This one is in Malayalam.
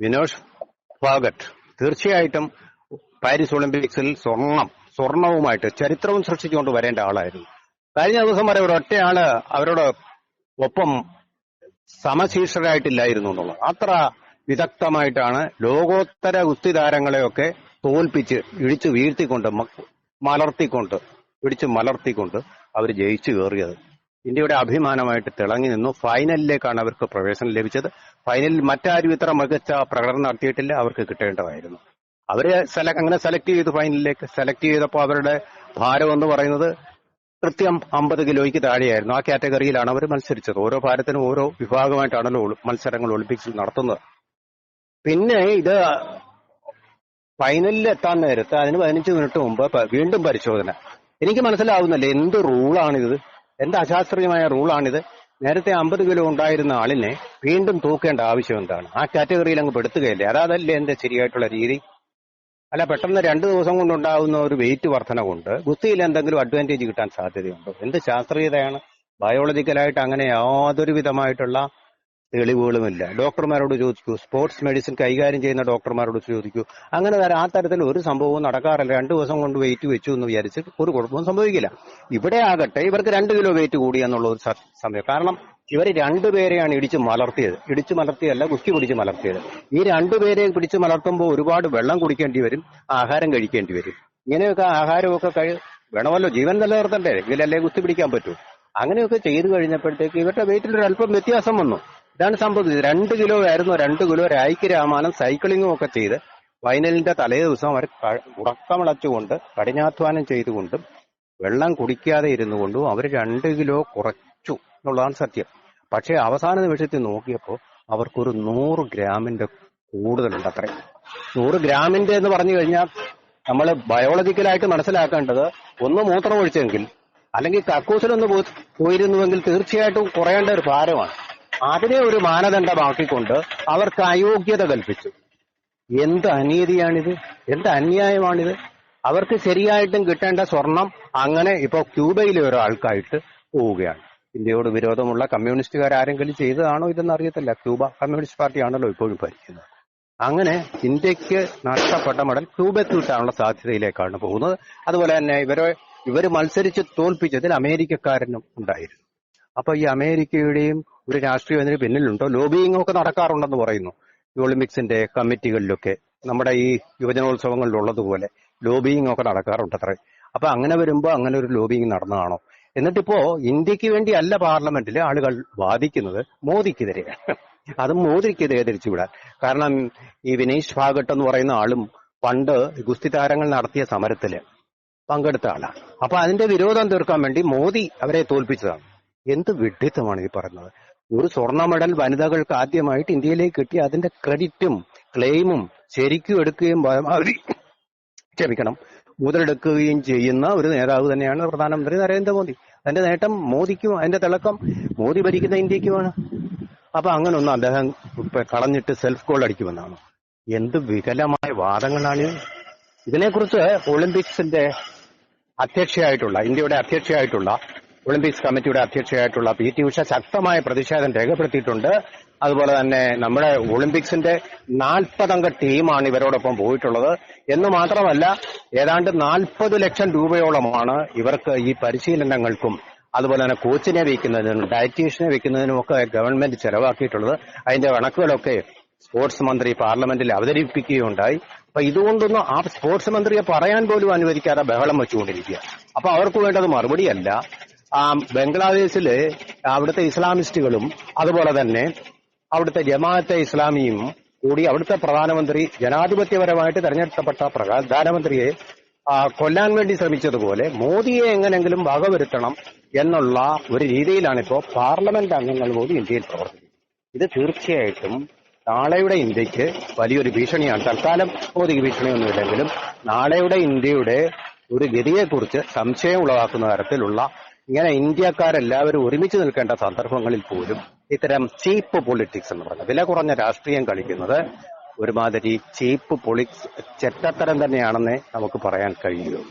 വിനോഷ് ഭാഗട്ട് തീർച്ചയായിട്ടും പാരീസ് ഒളിമ്പിക്സിൽ സ്വർണം സ്വർണവുമായിട്ട് ചരിത്രവും സൃഷ്ടിച്ചുകൊണ്ട് വരേണ്ട ആളായിരുന്നു. കഴിഞ്ഞ ദിവസം വരെ ഒരൊറ്റയാൾ അവരോട് ഒപ്പം സമശീർഷരായിട്ടില്ലായിരുന്നു എന്നുള്ളത്. അത്ര വിദഗ്ധമായിട്ടാണ് ലോകോത്തര ഗുസ്തി താരങ്ങളെയൊക്കെ തോൽപ്പിച്ച് ഇടിച്ചു വീഴ്ത്തിക്കൊണ്ട് മലർത്തിക്കൊണ്ട് ഇടിച്ചു മലർത്തിക്കൊണ്ട് അവർ ജയിച്ചു കയറിയത്. ഇന്ത്യയുടെ അഭിമാനമായിട്ട് തിളങ്ങി നിന്നു. ഫൈനലിലേക്കാണ് അവർക്ക് പ്രവേശനം ലഭിച്ചത്. ഫൈനലിൽ മറ്റാരും ഇത്ര മികച്ച പ്രകടനം നടത്തിയിട്ടില്ല. അവർക്ക് കിട്ടേണ്ടതായിരുന്നു. അവരെ അങ്ങനെ സെലക്ട് ചെയ്തു ഫൈനലിലേക്ക്. സെലക്ട് ചെയ്തപ്പോൾ അവരുടെ ഭാരം എന്ന് പറയുന്നത് കൃത്യം അമ്പത് കിലോയ്ക്ക് താഴെയായിരുന്നു. ആ കാറ്റഗറിയിലാണ് അവർ മത്സരിച്ചത്. ഓരോ ഭാരത്തിനും ഓരോ വിഭാഗമായിട്ടാണല്ലോ മത്സരങ്ങൾ ഒളിമ്പിക്സിൽ നടത്തുന്നത്. പിന്നെ ഇത് ഫൈനലിൽ എത്താൻ നേരത്ത് അതിന് പതിനഞ്ച് മിനിറ്റ് മുമ്പ് വീണ്ടും പരിശോധന. എനിക്ക് മനസ്സിലാവുന്നില്ല. എന്ത് റൂളാണിത് എന്ത് അശാസ്ത്രീയമായ റൂളാണിത്? നേരത്തെ അമ്പത് കിലോ ഉണ്ടായിരുന്ന ആളിനെ വീണ്ടും തൂക്കേണ്ട ആവശ്യം എന്താണ്? ആ കാറ്റഗറിയിൽ അങ്ങ് പെടുത്തുകയല്ലേ? അതല്ലേ എന്റെ ശരിയായിട്ടുള്ള രീതി? അല്ല പെട്ടെന്ന് രണ്ടു ദിവസം കൊണ്ടുണ്ടാകുന്ന ഒരു വെയിറ്റ് വർധന കൊണ്ട് ഗുസ്തിയിൽ എന്തെങ്കിലും അഡ്വാന്റേജ് കിട്ടാൻ സാധ്യതയുണ്ടോ? എന്ത് ശാസ്ത്രീയതയാണ്? ബയോളജിക്കലായിട്ട് അങ്ങനെ യാതൊരു വിധമായിട്ടുള്ള തെളിവുകളുമില്ല. ഡോക്ടർമാരോട് ചോദിക്കൂ സ്പോർട്സ് മെഡിസിൻ കൈകാര്യം ചെയ്യുന്ന ഡോക്ടർമാരോട് ചോദിക്കൂ അങ്ങനെ ആ തരത്തിൽ ഒരു സംഭവവും നടക്കാറില്ല. രണ്ടു ദിവസം കൊണ്ട് വെയിറ്റ് വെച്ചു എന്ന് വിചാരിച്ച് ഒരു കുഴപ്പവും സംഭവിക്കില്ല. ഇവിടെ ആകട്ടെ ഇവർക്ക് രണ്ട് കിലോ വെയിറ്റ് കൂടി എന്നുള്ള ഒരു സമയം. കാരണം ഇവർ രണ്ടുപേരെയാണ് ഇടിച്ച് മലർത്തിയത്. ഇടിച്ച് മലർത്തിയല്ല കുസ്തി പിടിച്ച് മലർത്തിയത്. ഈ രണ്ടുപേരെ പിടിച്ച് മലർത്തുമ്പോൾ ഒരുപാട് വെള്ളം കുടിക്കേണ്ടി വരും ആഹാരം കഴിക്കേണ്ടി വരും. ഇങ്ങനെയൊക്കെ ആഹാരമൊക്കെ കഴി വേണമല്ലോ ജീവൻ നിലനിർത്തണ്ടേ? ഇതിലല്ലേ കുസ്തി പിടിക്കാൻ പറ്റൂ? അങ്ങനെയൊക്കെ ചെയ്തു കഴിഞ്ഞപ്പോഴത്തേക്ക് ഇവരുടെ വെയിറ്റിൽ ഒരു അല്പം വ്യത്യാസം വന്നു. ഇതാണ് സംഭവിച്ചത് രണ്ട് കിലോ ആയിരുന്നു രണ്ട് കിലോ രായിക്ക് രാമാനം സൈക്ലിങ്ങും ഒക്കെ ചെയ്ത് ഫൈനലിന്റെ തലേ ദിവസം അവർ ഉറക്കമിളച്ചുകൊണ്ട് കഠിനാധ്വാനം ചെയ്തുകൊണ്ടും വെള്ളം കുടിക്കാതെ ഇരുന്നു കൊണ്ടും അവർ രണ്ട് കിലോ കുറച്ചു എന്നുള്ളതാണ് സത്യം. പക്ഷേ അവസാന നിമിഷത്തിൽ നോക്കിയപ്പോൾ അവർക്കൊരു നൂറ് ഗ്രാമിന്റെ കൂടുതലുണ്ട് അത്രേ. നൂറ് ഗ്രാമിന്റെ എന്ന് പറഞ്ഞു കഴിഞ്ഞാൽ നമ്മൾ ബയോളജിക്കലായിട്ട് മനസ്സിലാക്കേണ്ടത് ഒന്ന് മൂത്രം ഒഴിച്ചെങ്കിൽ അല്ലെങ്കിൽ കക്കൂസിലൊന്ന് പോയിരുന്നുവെങ്കിൽ തീർച്ചയായിട്ടും കുറയേണ്ട ഒരു ഭാരമാണ്. അതിനെ ഒരു മാനദണ്ഡമാക്കിക്കൊണ്ട് അവർക്ക് അയോഗ്യത കൽപ്പിച്ചു. എന്ത് അനീതിയാണിത്? എന്ത് അന്യായമാണിത്? അവർക്ക് ശരിയായിട്ടും കിട്ടേണ്ട സ്വർണം അങ്ങനെ ഇപ്പോൾ ക്യൂബയിലെ ഒരാൾക്കായിട്ട് പോവുകയാണ്. ഇന്ത്യയോട് വിരോധമുള്ള കമ്മ്യൂണിസ്റ്റുകാർ ആരെങ്കിലും ചെയ്തതാണോ ഇതെന്ന് അറിയത്തില്ല. ക്യൂബ കമ്മ്യൂണിസ്റ്റ് പാർട്ടിയാണല്ലോ ഇപ്പോഴും ഭരിക്കുന്നത്. അങ്ങനെ ഇന്ത്യയ്ക്ക് നഷ്ടപ്പെട്ട മെഡൽ ക്യൂബയ്ക്ക് കിട്ടാനുള്ള സാധ്യതയിലേക്കാണ് പോകുന്നത്. അതുപോലെ തന്നെ ഇവരെ ഇവർ മത്സരിച്ച് തോൽപ്പിച്ചതിൽ അമേരിക്കക്കാരനും ഉണ്ടായിരുന്നു. അപ്പൊ ഈ അമേരിക്കയുടെയും ഒരു രാഷ്ട്രീയത്തിന് പിന്നിലുണ്ടോ? ലോബിയിങ് ഒക്കെ നടക്കാറുണ്ടെന്ന് പറയുന്നു. ഈ ഒളിമ്പിക്സിന്റെ കമ്മിറ്റികളിലൊക്കെ നമ്മുടെ ഈ യുവജനോത്സവങ്ങളിലുള്ളതുപോലെ ലോബിയിങ് ഒക്കെ നടക്കാറുണ്ട് അത്രേ അപ്പൊ അങ്ങനെ വരുമ്പോ അങ്ങനെ ഒരു ലോബിയിങ് നടന്നതാണോ? എന്നിട്ടിപ്പോ ഇന്ത്യയ്ക്ക് വേണ്ടി അല്ല പാർലമെന്റിൽ ആളുകൾ വാദിക്കുന്നത് മോദിക്കെതിരെയാണ്. അത് മോദിക്കെതിരെ തിരിച്ചുവിടാൻ. കാരണം ഈ വിനേഷ് ഭാഗട്ട് എന്ന് പറയുന്ന ആളും പണ്ട് ഗുസ്തി താരങ്ങൾ നടത്തിയ സമരത്തിൽ പങ്കെടുത്ത ആളാണ്. അപ്പൊ അതിന്റെ വിരോധം തീർക്കാൻ വേണ്ടി മോദി അവരെ തോൽപ്പിച്ചതാണ്. എന്ത് വിഡ്ഢിത്തമാണ് ഈ പറയുന്നത്? ഒരു സ്വർണ മെഡൽ വനിതകൾക്ക് ആദ്യമായിട്ട് ഇന്ത്യയിലേക്ക് കിട്ടി അതിന്റെ ക്രെഡിറ്റും ക്ലെയിമും ശരിക്കും എടുക്കുകയും പരമാവധി ക്ഷമിക്കണം. മുതലെടുക്കുകയും ചെയ്യുന്ന ഒരു നേതാവ് തന്നെയാണ് പ്രധാനമന്ത്രി നരേന്ദ്രമോദി. അതിന്റെ നേട്ടം മോദിക്കും അതിന്റെ തിളക്കം മോദി ഭരിക്കുന്ന ഇന്ത്യക്കുമാണ്. അപ്പൊ അങ്ങനൊന്നും അദ്ദേഹം കളഞ്ഞിട്ട് സെൽഫ് ഗോൾ അടിക്കുമെന്നാണ്. എന്ത് വികലമായ വാദങ്ങളാണ്. ഇതിനെക്കുറിച്ച് ഒളിമ്പിക്സിന്റെ അധ്യക്ഷയായിട്ടുള്ള ഇന്ത്യയുടെ അധ്യക്ഷയായിട്ടുള്ള ഒളിമ്പിക്സ് കമ്മിറ്റിയുടെ അധ്യക്ഷയായിട്ടുള്ള പി ടി ഉഷ ശക്തമായ പ്രതിഷേധം രേഖപ്പെടുത്തിയിട്ടുണ്ട്. അതുപോലെ തന്നെ നമ്മുടെ ഒളിമ്പിക്സിന്റെ നാൽപ്പതംഗ ടീമാണ് ഇവരോടൊപ്പം പോയിട്ടുള്ളത്. എന്ന് മാത്രമല്ല ഏതാണ്ട് നാൽപ്പത് ലക്ഷം രൂപയോളമാണ് ഇവർക്ക് ഈ പരിശീലനങ്ങൾക്കും അതുപോലെ തന്നെ കോച്ചിനെ വയ്ക്കുന്നതിനും ഡയറ്റീഷ്യനെ വയ്ക്കുന്നതിനും ഒക്കെ ഗവൺമെന്റ് ചെലവാക്കിയിട്ടുള്ളത്. അതിന്റെ കണക്കുകളൊക്കെ സ്പോർട്സ് മന്ത്രി പാർലമെന്റിൽ അവതരിപ്പിക്കുകയുണ്ടായി. അപ്പൊ ഇതുകൊണ്ടൊന്നും ആ സ്പോർട്സ് മന്ത്രിയെ പറയാൻ പോലും അനുവദിക്കാതെ ബഹളം വെച്ചുകൊണ്ടിരിക്കുക അപ്പൊ അവർക്ക് വേണ്ടത് മറുപടിയല്ല. ബംഗ്ലാദേശിൽ അവിടുത്തെ ഇസ്ലാമിസ്റ്റുകളും അതുപോലെ തന്നെ അവിടുത്തെ ജമാഅത്തെ ഇസ്ലാമിയും കൂടി അവിടുത്തെ പ്രധാനമന്ത്രി ജനാധിപത്യപരമായിട്ട് തെരഞ്ഞെടുക്കപ്പെട്ട പ്രധാനമന്ത്രിയെ ആ, കൊല്ലാൻ വേണ്ടി ശ്രമിച്ചതുപോലെ മോദിയെ എങ്ങനെങ്കിലും വകവരുത്തണം എന്നുള്ള ഒരു രീതിയിലാണ് ഇപ്പോൾ പാർലമെന്റ് അംഗങ്ങൾ പോലും ഇന്ത്യയിൽ പ്രവർത്തിക്കുന്നത്. ഇത് തീർച്ചയായിട്ടും നാളെയുടെ ഇന്ത്യയ്ക്ക് വലിയൊരു ഭീഷണിയാണ്. തൽക്കാലം മോദിക്ക് ഭീഷണിയൊന്നുമില്ലെങ്കിലും നാളെയുടെ ഇന്ത്യയുടെ ഒരു ഗതിയെക്കുറിച്ച് സംശയം ഉളവാക്കുന്ന തരത്തിലുള്ള ഇങ്ങനെ ഇന്ത്യക്കാരെല്ലാവരും ഒരുമിച്ച് നിൽക്കേണ്ട സന്ദർഭങ്ങളിൽ പോലും ഇത്തരം ചീപ്പ് പൊളിറ്റിക്സ് എന്ന് പറയുന്നത് വില കുറഞ്ഞ രാഷ്ട്രീയം കളിക്കുന്നത് ഒരുമാതിരി ചീപ്പ് പൊളിക്സ് ചെറ്റത്തരം തന്നെയാണെന്നേ നമുക്ക് പറയാൻ കഴിയുള്ളൂ